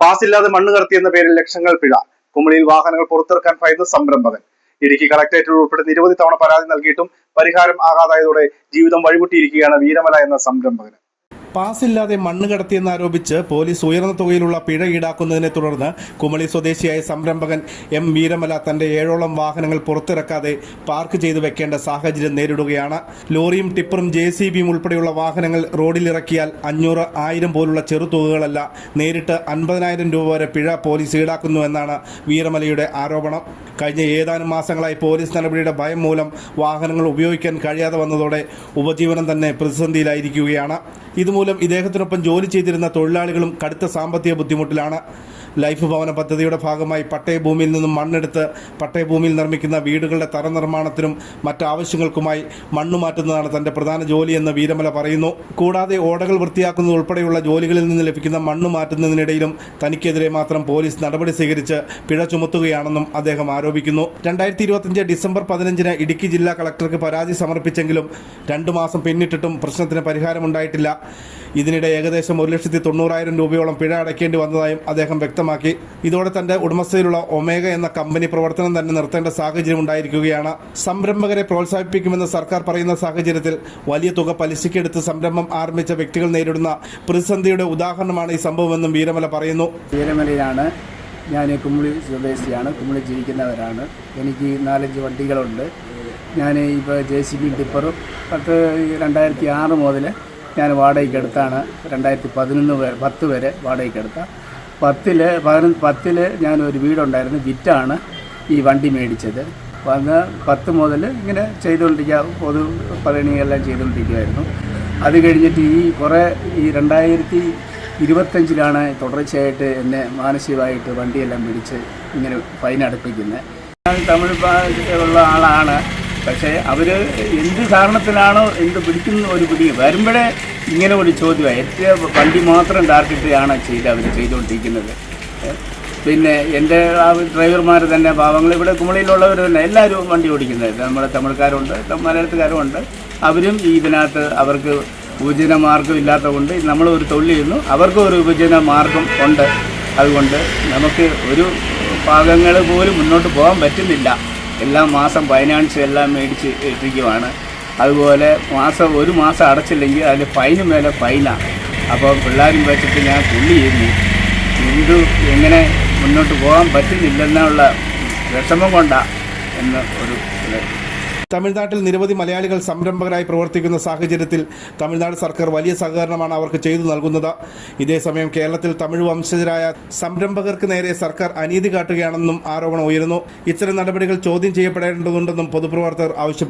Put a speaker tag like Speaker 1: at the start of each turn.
Speaker 1: പാസില്ലാതെ മണ്ണ് കടത്തി എന്ന പേരിൽ ലക്ഷങ്ങൾ പിഴ. കുമളിയിൽ വാഹനങ്ങൾ പുറത്തിറക്കാൻ ഭയന്ന സംരംഭകൻ. ഇടുക്കി കളക്ടറേറ്റിൽ ഉൾപ്പെടെ നിരവധി തവണ പരാതി നൽകിയിട്ടും പരിഹാരം ആകാതായതോടെ ജീവിതം വഴിമുട്ടിയിരിക്കുകയാണ് വീരമല എന്ന സംരംഭകന്.
Speaker 2: പാസില്ലാതെ മണ്ണ് കടത്തിയെന്നാരോപിച്ച് പോലീസ് ഉയർന്ന തുകയിലുള്ള പിഴ ഈടാക്കുന്നതിനെ തുടർന്ന് കുമളി സ്വദേശിയായ സംരംഭകൻ എം വീരമല തന്റെ ഏഴോളം വാഹനങ്ങൾ പുറത്തിറക്കാതെ പാർക്ക് ചെയ്തു വെക്കേണ്ട സാഹചര്യം നേരിടുകയാണ്. ലോറിയും ടിപ്പറും ജെ സി ബിയും ഉൾപ്പെടെയുള്ള വാഹനങ്ങൾ റോഡിലിറക്കിയാൽ അഞ്ഞൂറ് ആയിരം പോലുള്ള ചെറുതുകകളല്ല നേരിട്ട് അൻപതിനായിരം രൂപ വരെ പിഴ പോലീസ് ഈടാക്കുന്നുവെന്നാണ് വീരമലയുടെ ആരോപണം. കഴിഞ്ഞ ഏതാനും മാസങ്ങളായി പോലീസ് നടപടിയുടെ ഭയം മൂലം വാഹനങ്ങൾ ഉപയോഗിക്കാൻ കഴിയാതെ വന്നതോടെ ഉപജീവനം തന്നെ പ്രതിസന്ധിയിലായിരിക്കുകയാണ്. ഇതുമൂലം ഇദ്ദേഹത്തിനൊപ്പം ജോലി ചെയ്തിരുന്ന തൊഴിലാളികളും കടുത്ത സാമ്പത്തിക ബുദ്ധിമുട്ടിലാണ്. ലൈഫ് ഭവന പദ്ധതിയുടെ ഭാഗമായി പട്ടയഭൂമിയിൽ നിന്നും മണ്ണെടുത്ത് പട്ടയഭൂമിയിൽ നിർമ്മിക്കുന്ന വീടുകളുടെ തറ നിർമ്മാണത്തിനും മറ്റാവശ്യങ്ങൾക്കുമായി മണ്ണ് മാറ്റുന്നതാണ് തന്റെ പ്രധാന ജോലിയെന്ന് വീരമല പറയുന്നു. കൂടാതെ ഓടകൾ വൃത്തിയാക്കുന്നത് ഉൾപ്പെടെയുള്ള ജോലികളിൽ നിന്ന് ലഭിക്കുന്ന മണ്ണ് മാറ്റുന്നതിനിടയിലും തനിക്കെതിരെ മാത്രം പോലീസ് നടപടി സ്വീകരിച്ച് പിഴ ചുമത്തുകയാണെന്നും അദ്ദേഹം ആരോപിക്കുന്നു. രണ്ടായിരത്തി ഇരുപത്തിയഞ്ച് ഡിസംബർ പതിനഞ്ചിന് ഇടുക്കി ജില്ലാ കളക്ടർക്ക് പരാതി സമർപ്പിച്ചെങ്കിലും രണ്ടു മാസം പിന്നിട്ടിട്ടും പ്രശ്നത്തിന് പരിഹാരമുണ്ടായിട്ടില്ല. ഇതിനിടെ ഏകദേശം ഒരു ലക്ഷത്തി തൊണ്ണൂറായിരം രൂപയോളം പിഴ അടയ്ക്കേണ്ടി വന്നതായും അദ്ദേഹം വ്യക്തമാക്കി. ഇതോടെ തന്റെ ഉടമസ്ഥയിലുള്ള ഒമേഗ എന്ന കമ്പനി പ്രവർത്തനം തന്നെ നിർത്തേണ്ട സാഹചര്യം ഉണ്ടായിരിക്കുകയാണ്. സംരംഭകരെ പ്രോത്സാഹിപ്പിക്കുമെന്ന് സർക്കാർ പറയുന്ന സാഹചര്യത്തിൽ വലിയ തുക പലിശയ്ക്കെടുത്ത് സംരംഭം ആരംഭിച്ച വ്യക്തികൾ നേരിടുന്ന പ്രതിസന്ധിയുടെ ഉദാഹരണമാണ് ഈ സംഭവമെന്നും വീരമല പറയുന്നു.
Speaker 3: വീരമലയിലാണ് ഞാൻ കുമ്മിളി സ്വദേശിയാണ്. കുമ്മിളി ജീവിക്കുന്നവരാണ്. എനിക്ക് നാലഞ്ച് വണ്ടികളുണ്ട്. ഞാൻ ഇപ്പോൾ ജെ സി ബി ടിപ്പറും പത്ത് രണ്ടായിരത്തി ആറ് മുതൽ ഞാൻ വാടകയ്ക്കെടുത്താണ്. രണ്ടായിരത്തി പതിനൊന്ന് വരെ പത്ത് വരെ വാടകയ്ക്കെടുത്താണ് പത്തിൽ പതിനൊന്ന് പത്തിൽ ഞാനൊരു വീടുണ്ടായിരുന്നു വിറ്റാണ് ഈ വണ്ടി മേടിച്ചത്. വന്ന് പത്ത് മുതൽ ഇങ്ങനെ ചെയ്തുകൊണ്ടിരിക്കുക പൊതു പണിയെല്ലാം ചെയ്തുകൊണ്ടിരിക്കുകയായിരുന്നു അത് കഴിഞ്ഞിട്ട് ഈ കുറേ ഈ രണ്ടായിരത്തി ഇരുപത്തഞ്ചിലാണ് തുടർച്ചയായിട്ട് എന്നെ മാനസികമായിട്ട് വണ്ടിയെല്ലാം പിടിച്ച് ഇങ്ങനെ ഫൈൻ അടുപ്പിക്കുന്നത്. ഞാൻ തമിഴ് ഭാഷയുള്ള ആളാണ്. പക്ഷേ അവർ എന്ത് കാരണത്തിലാണോ എന്ത് പിടിക്കുന്ന ഒരു പിടി വരുമ്പോഴേ ഇങ്ങനെ ഒരു ചോദ്യമാണ് ഏറ്റവും വണ്ടി മാത്രം ടാർഗറ്റിലാണ് ചെയ്ത് അവർ ചെയ്തുകൊണ്ടിരിക്കുന്നത് പിന്നെ എന്റെ ആ ഡ്രൈവർമാർ തന്നെ പാവങ്ങൾ ഇവിടെ കുമളിയിലുള്ളവർ തന്നെ എല്ലാവരും വണ്ടി ഓടിക്കുന്നത്. നമ്മുടെ തമിഴ്ക്കാരുണ്ട് മലയാളത്തുകാരുമുണ്ട് അവരും ഇതിനകത്ത് അവർക്ക് ഉപജീവന മാർഗം ഇല്ലാത്തതുകൊണ്ട് നമ്മൾ ഒരു തൊഴിൽ ചെയ്യുന്നു അവർക്കും ഒരു ഉപജീവന മാർഗം ഉണ്ട്. അതുകൊണ്ട് നമുക്ക് ഒരു ഭാഗങ്ങൾ പോലും മുന്നോട്ട് പോകാൻ പറ്റുന്നില്ല. എല്ലാ മാസം ഫൈനാൻസ് എല്ലാം മേടിച്ച് ഇട്ടിരിക്കുവാണ് അതുപോലെ മാസം ഒരു മാസം അടച്ചില്ലെങ്കിൽ അതിൽ ഫൈന് മേലെ ഫൈനാണ് അപ്പോൾ പിള്ളേരും വെച്ചിട്ട് ഞാൻ പുള്ളി ചെയ്യുന്നു. എന്തു എങ്ങനെ മുന്നോട്ട് പോകാൻ പറ്റുന്നില്ലെന്നുള്ള വിഷമം കൊണ്ടാണ് എന്ന് ഒരു
Speaker 2: തമിഴ്നാട്ടിൽ നിരവധി മലയാളികൾ സംരംഭകരായി പ്രവർത്തിക്കുന്ന സാഹചര്യത്തിൽ തമിഴ്നാട് സർക്കാർ വലിയ സഹകരണമാണ് അവർക്ക് ചെയ്തു നൽകുന്നത്. ഇതേസമയം കേരളത്തിൽ തമിഴ് വംശജരായ സംരംഭകർക്ക് നേരെ സർക്കാർ അനീതി കാട്ടുകയാണെന്നും ആരോപണം ഉയരുന്നു. ഇത്തരം നടപടികൾ ചോദ്യം ചെയ്യപ്പെടേണ്ടതുണ്ടെന്നും പൊതുപ്രവർത്തകർ ആവശ്യപ്പെട്ടു